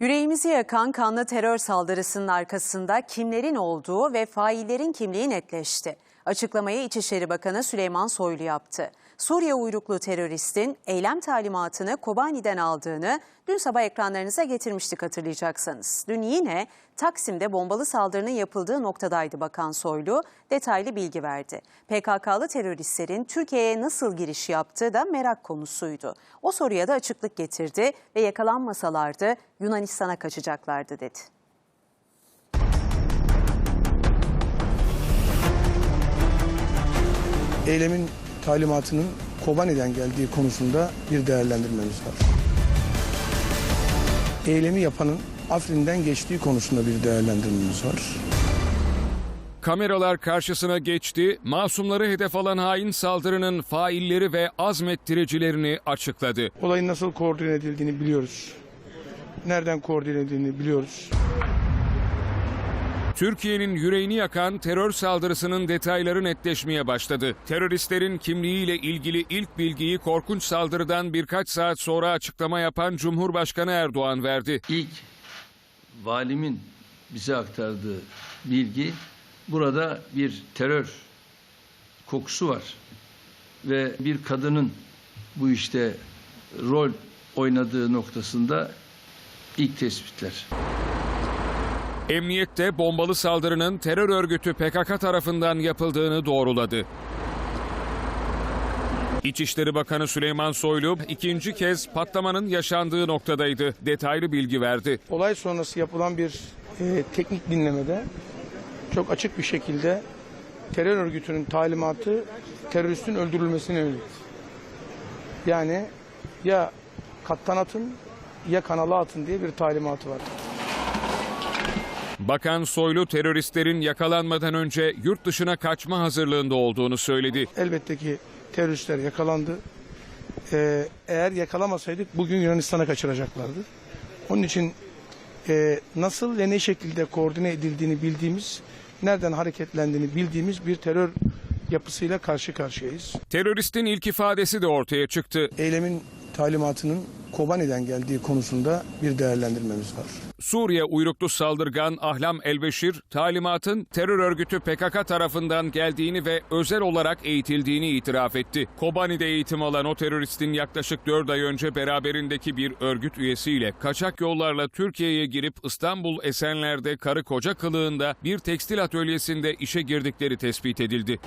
Yüreğimizi yakan kanlı terör saldırısının arkasında kimlerin olduğu ve faillerin kimliği netleşti. Açıklamayı İçişleri Bakanı Süleyman Soylu yaptı. Suriye uyruklu teröristin eylem talimatını Kobani'den aldığını dün sabah ekranlarınıza getirmiştik hatırlayacaksınız. Dün yine Taksim'de bombalı saldırının yapıldığı noktadaydı Bakan Soylu. Detaylı bilgi verdi. PKK'lı teröristlerin Türkiye'ye nasıl giriş yaptığı da merak konusuydu. O soruya da açıklık getirdi ve yakalanmasalardı Yunanistan'a kaçacaklardı dedi. Eylemin talimatının Kobani'den geldiği konusunda bir değerlendirmemiz var. Eylemi yapanın Afrin'den geçtiği konusunda bir değerlendirmemiz var. Kameralar karşısına geçti, masumları hedef alan hain saldırının failleri ve azmettiricilerini açıkladı. Olayın nasıl koordine edildiğini biliyoruz. Nereden koordine edildiğini biliyoruz. Türkiye'nin yüreğini yakan terör saldırısının detayları netleşmeye başladı. Teröristlerin kimliğiyle ilgili ilk bilgiyi korkunç saldırıdan birkaç saat sonra açıklama yapan Cumhurbaşkanı Erdoğan verdi. İlk valimin bize aktardığı bilgi burada bir terör kokusu var ve bir kadının bu işte rol oynadığı noktasında ilk tespitler. Emniyette bombalı saldırının terör örgütü PKK tarafından yapıldığını doğruladı. İçişleri Bakanı Süleyman Soylu ikinci kez patlamanın yaşandığı noktadaydı. Detaylı bilgi verdi. Olay sonrası yapılan bir e, teknik dinlemede çok açık bir şekilde terör örgütünün talimatı teröristin öldürülmesine yönelik. Yani ya kattan atın ya kanala atın diye bir talimatı var. Bakan Soylu teröristlerin yakalanmadan önce yurt dışına kaçma hazırlığında olduğunu söyledi. Elbette ki teröristler yakalandı. Ee, eğer yakalamasaydık bugün Yunanistan'a kaçıracaklardı. Onun için e, nasıl ve ne şekilde koordine edildiğini bildiğimiz, nereden hareketlendiğini bildiğimiz bir terör yapısıyla karşı karşıyayız. Teröristin ilk ifadesi de ortaya çıktı. Eylemin talimatının Kobani'den geldiği konusunda bir değerlendirmemiz var. Suriye uyruklu saldırgan Ahlam Elbeşir, talimatın terör örgütü PKK tarafından geldiğini ve özel olarak eğitildiğini itiraf etti. Kobani'de eğitim alan o teröristin yaklaşık 4 ay önce beraberindeki bir örgüt üyesiyle kaçak yollarla Türkiye'ye girip İstanbul Esenler'de karı koca kılığında bir tekstil atölyesinde işe girdikleri tespit edildi.